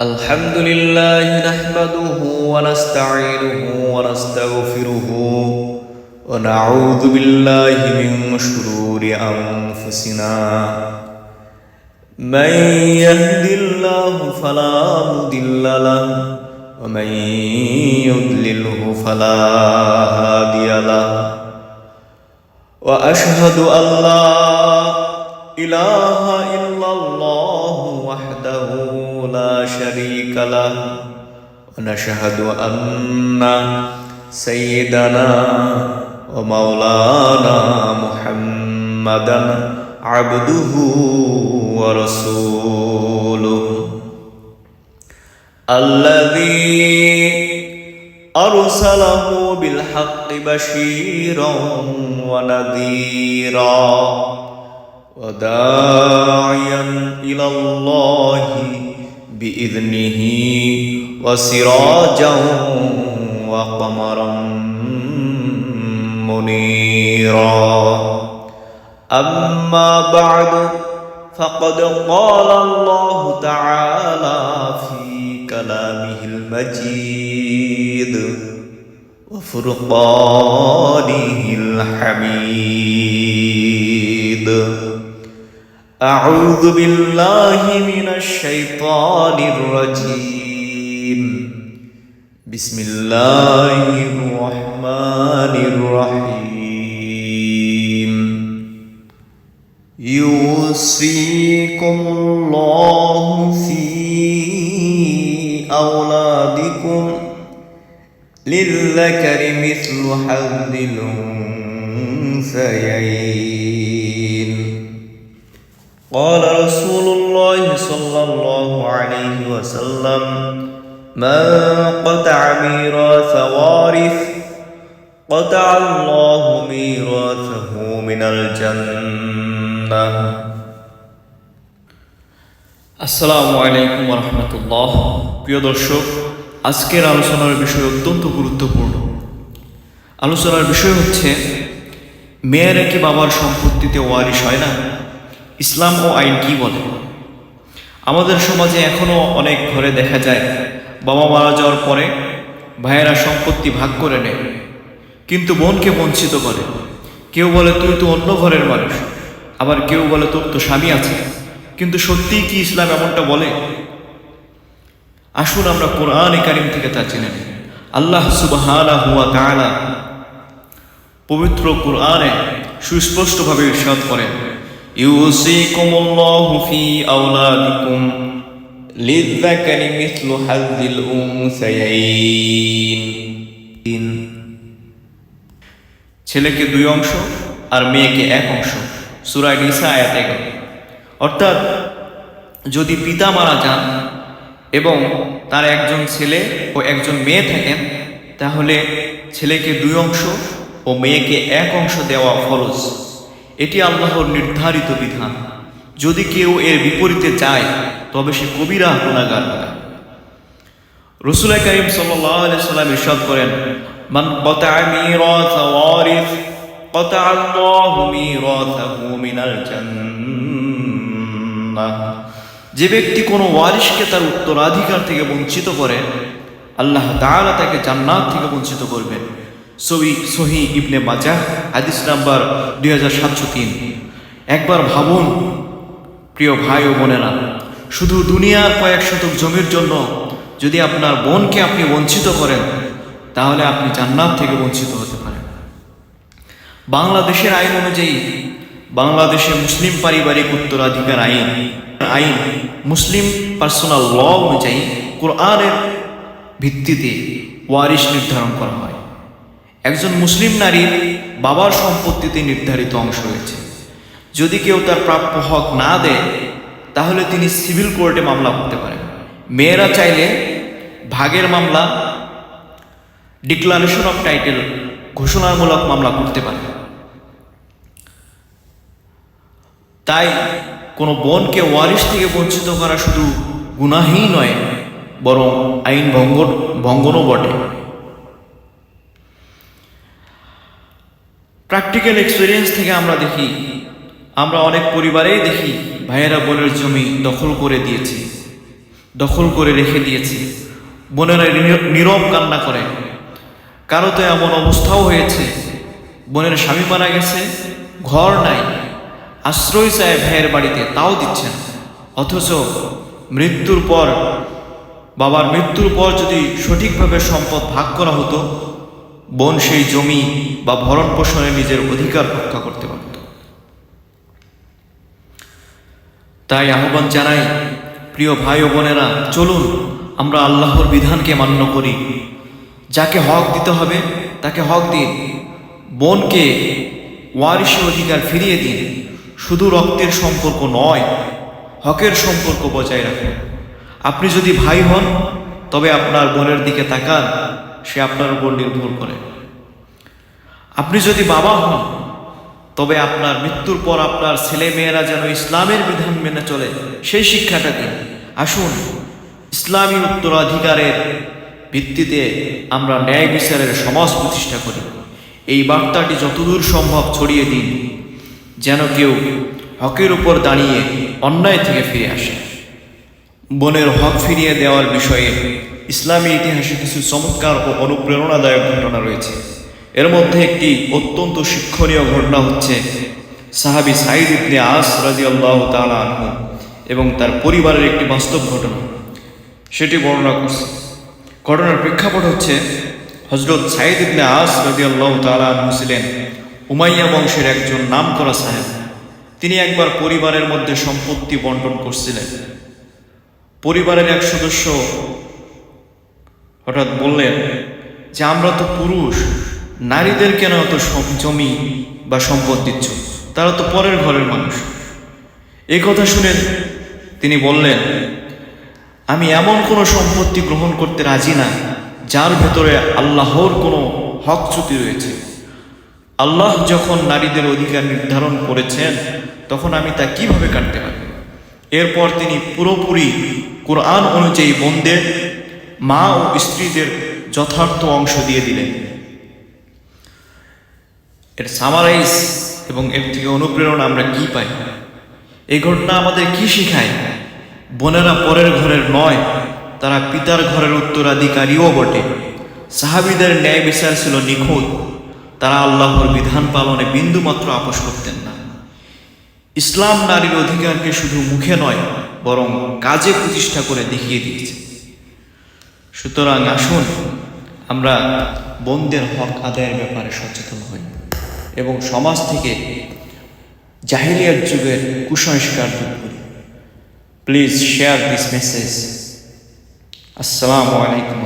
الحمد لله نحمده ونستعينه ونستغفره ونعوذ بالله من شرور أنفسنا من يهد الله فلا مضل له ومن يضلله فلا هادي له واشهد ان لا اله الا الله وحده لا شريك له ونشهد ان سيدنا ومولانا محمدا عبده ورسوله الذي أرسله بالحق بشيرا ونذيرا وداعيا إلى الله بإذنه وسراجا وقمرا منيرا أما بعد فقد قال الله تعالى في كلامه المجيد وفرقانه الحميد أعوذ بالله من الشيطان الرجيم. بسم الله الرحمن الرحيم يوصيكم الله في أولادكم للذكر مثل حظ الأنثيين. قال رسول الله صلى الله عليه وسلم من قطع ميراث وارث قطع الله ميراثه من الجنة আসসালামু আলাইকুম রহমতুল্লাহ প্রিয় দর্শক আজকের আলোচনার বিষয় অত্যন্ত গুরুত্বপূর্ণ আলোচনার বিষয় হচ্ছে মেয়েরা কি বাবার সম্পত্তিতে ওয়ারিশ হয় না ইসলাম ও আইন কি বলে? আমাদের সমাজে এখনও অনেক ঘরে দেখা যায়, বাবা মারা যাওয়ার পরে ভাইয়েরা সম্পত্তি ভাগ করে নেয়, কিন্তু বোনকে বঞ্চিত করে। কেউ বলে, তুই তো অন্য ঘরের মানুষ। আবার কেউ বলে, তোর তো স্বামী আছে। কিন্তু সত্যিই কি ইসলাম এমনটা বলে? আসুন আমরা কোরআন কারিম থেকে তা জেনে নিই। আল্লাহ সুবহানা হুয়া পবিত্র কোরআনে সুস্পষ্টভাবে ইরশাদ করেন ইউসিকুমুল্লাহু ফি আওলাদিকুম লিযযাকারি মিথলু হাযযিল উনসায়াইন। ছেলেকে দুই অংশ আর মেয়েকে এক অংশ। সুরায় নিসা আয়াত এগারো। অর্থাৎ যদি পিতা মারা যান এবং তার একজন ছেলে ও একজন মেয়ে থাকেন, তাহলে ছেলেকে দুই অংশ ও মেয়েকে এক অংশ দেওয়া ফরজ। এটি আল্লাহর নির্ধারিত বিধান। যদি কেউ এর বিপরীতে চায় তবে সে কবিরা, গুণাগার হয় রসুল করিম সাল্লাম ইরশাদ করেন, মান যে ব্যক্তি কোনো ওয়ারিশকে তার উত্তরাধিকার থেকে বঞ্চিত করে, আল্লাহ তাকে জান্নাত থেকে বঞ্চিত করবেন। সহি সহি ইবনে মাজাহ হাদিস নাম্বার দুই হাজার সাতশো তিন। একবার ভাবুন, প্রিয় ভাই ও বোনেরা, শুধু দুনিয়ার কয়েক শতক জমির জন্য যদি আপনার বোনকে আপনি বঞ্চিত করেন, তাহলে আপনি জান্নাত থেকে বঞ্চিত হতে পারেন। বাংলাদেশের আইন অনুযায়ী, বাংলাদেশে মুসলিম পারিবারিক উত্তরাধিকার আইন আইন, মুসলিম পার্সোনাল ল অনুযায়ী কোরআনের ভিত্তিতে ওয়ারিশ নির্ধারণ করা হয়। একজন মুসলিম নারীর বাবার সম্পত্তিতে নির্ধারিত অংশ রয়েছে। যদি কেউ তার প্রাপ্য হক না দেয়, তাহলে তিনি সিভিল কোর্টে মামলা করতে পারেন। মেয়েরা চাইলে ভাগের মামলা, ডিক্লারেশন অফ টাইটেল ঘোষণামূলক মামলা করতে পারে। তাই কোনো বোনকে ওয়ারিশ থেকে বঞ্চিত করা শুধু গুনাহী নয়, বরং আইন ভঙ্গ ভঙ্গনও বটে। প্র্যাকটিক্যাল এক্সপিরিয়েন্স থেকে আমরা দেখি। আমরা অনেক পরিবারেই দেখি, ভাইয়েরা বোনের জমি দখল করে দিয়েছি, দখল করে রেখে দিয়েছে। বোনেরা নীর- নীরব কান্না করে। কারও তো এমন অবস্থাও হয়েছে, বোনের স্বামী মারা গেছে, ঘর নাই। আশ্রয় চায় ভাইয়ের বাড়িতে, তাও দিচ্ছেন অথচ মৃত্যুর পর, বাবার মৃত্যুর পর যদি সঠিকভাবে সম্পদ ভাগ করা হতো বোন সেই জমি বা ভরণ পোষণে নিজের অধিকার রক্ষা করতে পারত। তাই আহ্বান জানাই, প্রিয় ভাই ও বোনেরা, চলুন আমরা আল্লাহর বিধানকে মান্য করি। যাকে হক দিতে হবে, তাকে হক দিন। বোনকে ওয়ারিশি অধিকার ফিরিয়ে দিন। শুধু রক্তের সম্পর্ক নয়, হকের সম্পর্ক বজায় রাখুন। আপনি যদি ভাই হন, তবে আপনার বোনের দিকে তাকান। সে আপনার উপর নির্ভর করে। আপনি যদি বাবা হন, তবে আপনার মৃত্যুর পর আপনার ছেলে মেয়েরা যেন ইসলামের বিধান মেনে চলে, সেই শিক্ষাটা দিন। আসুন, ইসলামী উত্তরাধিকারের ভিত্তিতে আমরা ন্যায় বিচারের সমাজ প্রতিষ্ঠা করি। এই বার্তাটি যতদূর সম্ভব ছড়িয়ে দিন, যেন কেউ হকের উপর দাঁড়িয়ে অন্যায় থেকে ফিরে আসে। বনের হক ফিরিয়ে দেওয়ার বিষয়ে ইসলামী ইতিহাসে কিছু চমৎকার ও অনুপ্রেরণাদায়ক ঘটনা রয়েছে। এর মধ্যে একটি অত্যন্ত শিক্ষণীয় ঘটনা হচ্ছে সাহাবি সাইদ ইবনে আস রাজিয়াল্লাহ তাআলা আনহু এবং তার পরিবারের একটি বাস্তব ঘটনা। সেটি বর্ণনা করছে। ঘটনার প্রেক্ষাপট হচ্ছে হজরত সাইদ ইবনে আস রাজিয়াল্লাহ তাআলা আনহু ছিলেন উমাইয়া বংশের একজন নামকরা সাহেব। তিনি একবার পরিবারের মধ্যে সম্পত্তি বন্টন করছিলেন। পরিবারের এক সদস্য হঠাৎ বললেন, যে আমরা তো পুরুষ, নারীদের কেন অত জমি বা সম্পদ দিচ্ছ? তারা তো পরের ঘরের মানুষ। এই কথা শুনে তিনি বললেন, আমি এমন কোনো সম্পত্তি গ্রহণ করতে রাজি না, যার ভেতরে আল্লাহর কোনো হক হকচ্যুতি রয়েছে। আল্লাহ যখন নারীদের অধিকার নির্ধারণ করেছেন, তখন আমি তা কীভাবে কাটতে পারি? এরপর তিনি পুরোপুরি কোরআন অনুযায়ী বোনদের মা ও স্ত্রীদের যথার্থ অংশ দিয়ে দিলেন। এর সামারাইজ এবং এর থেকে অনুপ্রেরণা আমরা কি পাই? এই ঘটনা আমাদের কি শিখায়? বোনেরা পরের ঘরের নয়, তারা পিতার ঘরের উত্তরাধিকারীও বটে। সাহাবিদের ন্যায় বিচার ছিল নিখুঁত। তারা আল্লাহর বিধান পালনে বিন্দুমাত্র আপোষ করতেন না। ইসলাম নারীর অধিকারকে শুধু মুখে নয়, বরং কাজে প্রতিষ্ঠা করে দেখিয়ে দিয়েছে। সুতরাং আসুন, আমরা বোনদের হক আদায়ের ব্যাপারে সচেতন হই এবং সমাজ থেকে জাহিলিয়ার যুগের কুসংস্কার দূর করি। প্লিজ শেয়ার দিস মেসেজ আসসালামু আলাইকুম